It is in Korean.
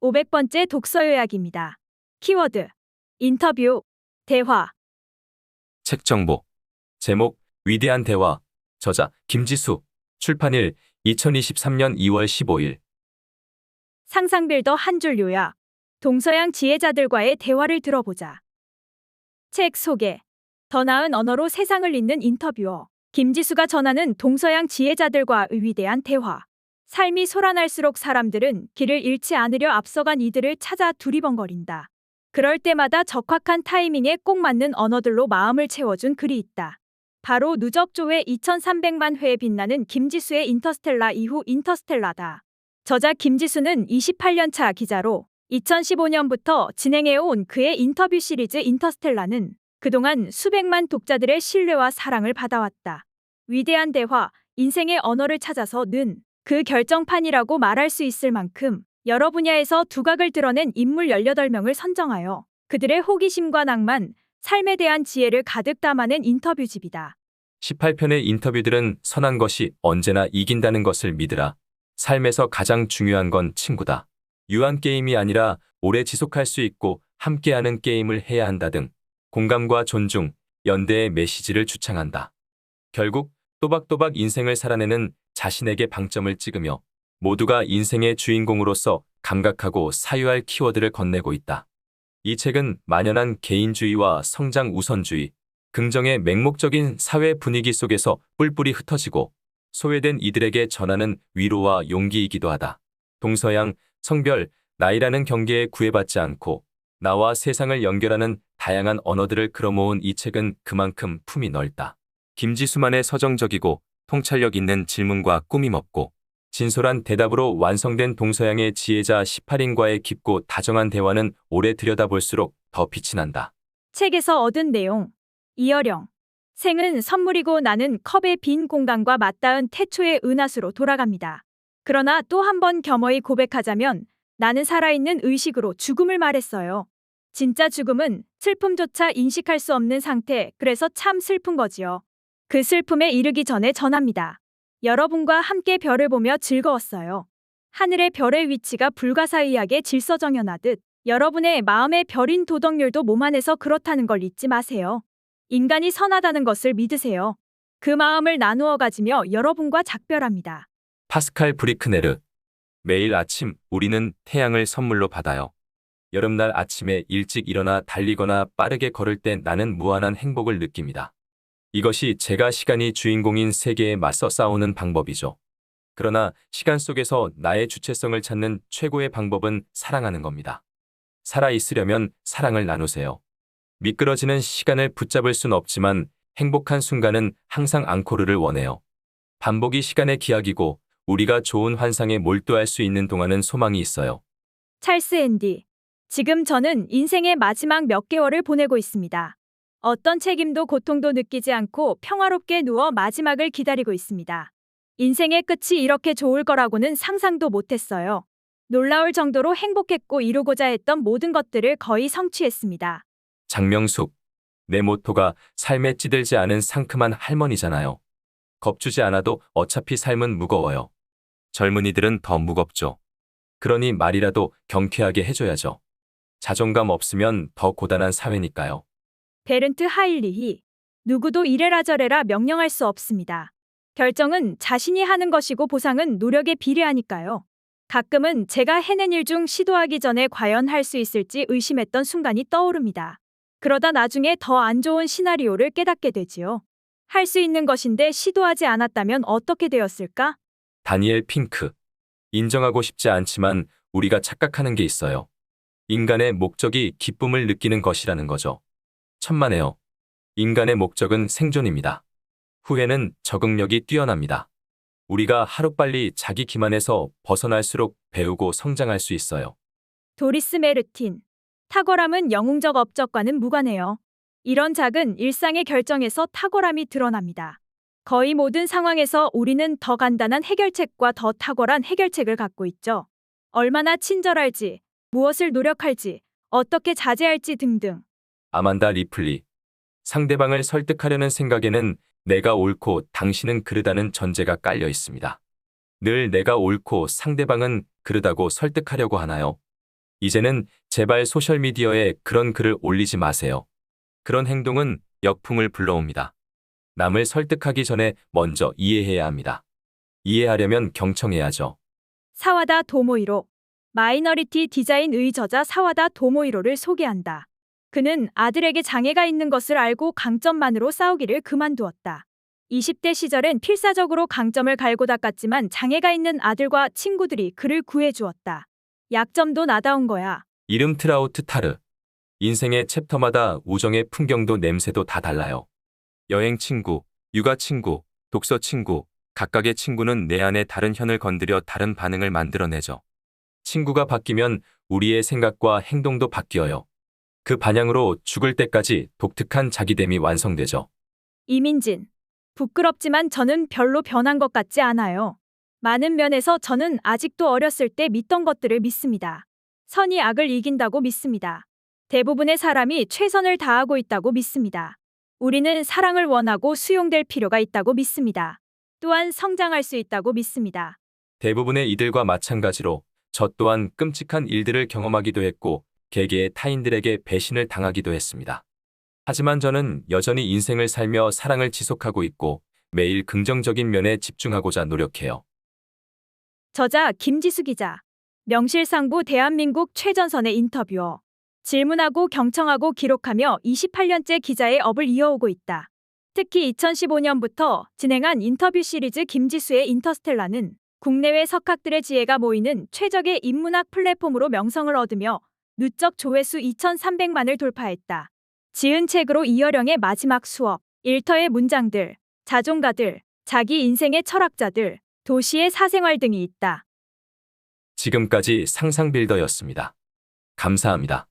500번째 독서 요약입니다. 키워드, 인터뷰, 대화, 책 정보. 제목 위대한 대화. 저자 김지수. 출판일 2023년 2월 15일. 상상빌더 한 줄 요약. 동서양 지혜자들과의 대화를 들어보자. 책 소개. 더 나은 언어로 세상을 잇는 인터뷰어. 김지수가 전하는 동서양 지혜자들과의 위대한 대화. 삶이 소란할수록 사람들은 길을 잃지 않으려 앞서간 이들을 찾아 두리번거린다. 그럴 때마다 적확한 타이밍에 꼭 맞는 언어들로 마음을 채워준 글이 있다. 바로 누적 조회 2300만 회에 빛나는 김지수의 인터스텔라 이후 인터스텔라다. 저자 김지수는 28년차 기자로 2015년부터 진행해온 그의 인터뷰 시리즈 인터스텔라는 그동안 수백만 독자들의 신뢰와 사랑을 받아왔다. 위대한 대화, 인생의 언어를 찾아서 는 그 결정판이라고 말할 수 있을 만큼 여러 분야에서 두각을 드러낸 인물 18명을 선정하여 그들의 호기심과 낭만, 삶에 대한 지혜를 가득 담아낸 인터뷰집이다. 18편의 인터뷰들은 선한 것이 언제나 이긴다는 것을 믿으라. 삶에서 가장 중요한 건 친구다. 유한 게임이 아니라 오래 지속할 수 있고 함께하는 게임을 해야 한다 등 공감과 존중, 연대의 메시지를 주창한다. 결국 또박또박 인생을 살아내는 자신에게 방점을 찍으며 모두가 인생의 주인공으로서 감각하고 사유할 키워드를 건네고 있다. 이 책은 만연한 개인주의와 성장 우선주의, 긍정의 맹목적인 사회 분위기 속에서 뿔뿔이 흩어지고 소외된 이들에게 전하는 위로와 용기이기도 하다. 동서양, 성별, 나이라는 경계에 구애받지 않고 나와 세상을 연결하는 다양한 언어들을 끌어모은 이 책은 그만큼 품이 넓다. 김지수만의 서정적이고 통찰력 있는 질문과 꾸밈 없고 진솔한 대답으로 완성된 동서양의 지혜자 18인과의 깊고 다정한 대화는 오래 들여다볼수록 더 빛이 난다. 책에서 얻은 내용. 이어령. 생은 선물이고 나는 컵의 빈 공간과 맞닿은 태초의 은하수로 돌아갑니다. 그러나 또 한 번 겸허히 고백하자면 나는 살아있는 의식으로 죽음을 말했어요. 진짜 죽음은 슬픔조차 인식할 수 없는 상태, 그래서 참 슬픈 거지요. 그 슬픔에 이르기 전에 전합니다. 여러분과 함께 별을 보며 즐거웠어요. 하늘의 별의 위치가 불가사의하게 질서정연하듯 여러분의 마음의 별인 도덕률도 몸 안에서 그렇다는 걸 잊지 마세요. 인간이 선하다는 것을 믿으세요. 그 마음을 나누어 가지며 여러분과 작별합니다. 파스칼 브리크네르. 매일 아침 우리는 태양을 선물로 받아요. 여름날 아침에 일찍 일어나 달리거나 빠르게 걸을 때 나는 무한한 행복을 느낍니다. 이것이 제가 시간이 주인공인 세계에 맞서 싸우는 방법이죠. 그러나 시간 속에서 나의 주체성을 찾는 최고의 방법은 사랑하는 겁니다. 살아 있으려면 사랑을 나누세요. 미끄러지는 시간을 붙잡을 순 없지만 행복한 순간은 항상 앙코르를 원해요. 반복이 시간의 기약이고 우리가 좋은 환상에 몰두할 수 있는 동안은 소망이 있어요. 찰스 앤디. 지금 저는 인생의 마지막 몇 개월을 보내고 있습니다. 어떤 책임도 고통도 느끼지 않고 평화롭게 누워 마지막을 기다리고 있습니다. 인생의 끝이 이렇게 좋을 거라고는 상상도 못했어요. 놀라울 정도로 행복했고 이루고자 했던 모든 것들을 거의 성취했습니다. 장명숙. 내 모토가 삶에 찌들지 않은 상큼한 할머니잖아요. 겁주지 않아도 어차피 삶은 무거워요. 젊은이들은 더 무겁죠. 그러니 말이라도 경쾌하게 해줘야죠. 자존감 없으면 더 고단한 사회니까요. 베른트 하일리히. 누구도 이래라 저래라 명령할 수 없습니다. 결정은 자신이 하는 것이고 보상은 노력에 비례하니까요. 가끔은 제가 해낸 일 중 시도하기 전에 과연 할 수 있을지 의심했던 순간이 떠오릅니다. 그러다 나중에 더 안 좋은 시나리오를 깨닫게 되지요. 할 수 있는 것인데 시도하지 않았다면 어떻게 되었을까? 다니엘 핑크. 인정하고 싶지 않지만 우리가 착각하는 게 있어요. 인간의 목적이 기쁨을 느끼는 것이라는 거죠. 천만에요. 인간의 목적은 생존입니다. 후회는 적응력이 뛰어납니다. 우리가 하루빨리 자기 기만에서 벗어날수록 배우고 성장할 수 있어요. 도리스 메르틴. 탁월함은 영웅적 업적과는 무관해요. 이런 작은 일상의 결정에서 탁월함이 드러납니다. 거의 모든 상황에서 우리는 더 간단한 해결책과 더 탁월한 해결책을 갖고 있죠. 얼마나 친절할지, 무엇을 노력할지, 어떻게 자제할지 등등. 아만다 리플리. 상대방을 설득하려는 생각에는 내가 옳고 당신은 그르다는 전제가 깔려 있습니다. 늘 내가 옳고 상대방은 그르다고 설득하려고 하나요? 이제는 제발 소셜미디어에 그런 글을 올리지 마세요. 그런 행동은 역풍을 불러옵니다. 남을 설득하기 전에 먼저 이해해야 합니다. 이해하려면 경청해야죠. 사와다 도모이로. 마이너리티 디자인 의 저자 사와다 도모이로를 소개한다. 그는 아들에게 장애가 있는 것을 알고 강점만으로 싸우기를 그만두었다. 20대 시절엔 필사적으로 강점을 갈고 닦았지만 장애가 있는 아들과 친구들이 그를 구해주었다. 약점도 나다운 거야. 이름 트라우트 타르. 인생의 챕터마다 우정의 풍경도 냄새도 다 달라요. 여행 친구, 육아 친구, 독서 친구, 각각의 친구는 내 안에 다른 현을 건드려 다른 반응을 만들어내죠. 친구가 바뀌면 우리의 생각과 행동도 바뀌어요. 그 반향으로 죽을 때까지 독특한 자기됨이 완성되죠. 이민진. 부끄럽지만 저는 별로 변한 것 같지 않아요. 많은 면에서 저는 아직도 어렸을 때 믿던 것들을 믿습니다. 선이 악을 이긴다고 믿습니다. 대부분의 사람이 최선을 다하고 있다고 믿습니다. 우리는 사랑을 원하고 수용될 필요가 있다고 믿습니다. 또한 성장할 수 있다고 믿습니다. 대부분의 이들과 마찬가지로 저 또한 끔찍한 일들을 경험하기도 했고 개개의 타인들에게 배신을 당하기도 했습니다. 하지만 저는 여전히 인생을 살며 사랑을 지속하고 있고 매일 긍정적인 면에 집중하고자 노력해요. 저자 김지수 기자. 명실상부 대한민국 최전선의 인터뷰어. 질문하고 경청하고 기록하며 28년째 기자의 업을 이어오고 있다. 특히 2015년부터 진행한 인터뷰 시리즈 김지수의 인터스텔라는 국내외 석학들의 지혜가 모이는 최적의 인문학 플랫폼으로 명성을 얻으며 누적 조회수 2,300만을 돌파했다. 지은 책으로 이어령의 마지막 수업, 일터의 문장들, 자존가들, 자기 인생의 철학자들, 도시의 사생활 등이 있다. 지금까지 상상빌더였습니다. 감사합니다.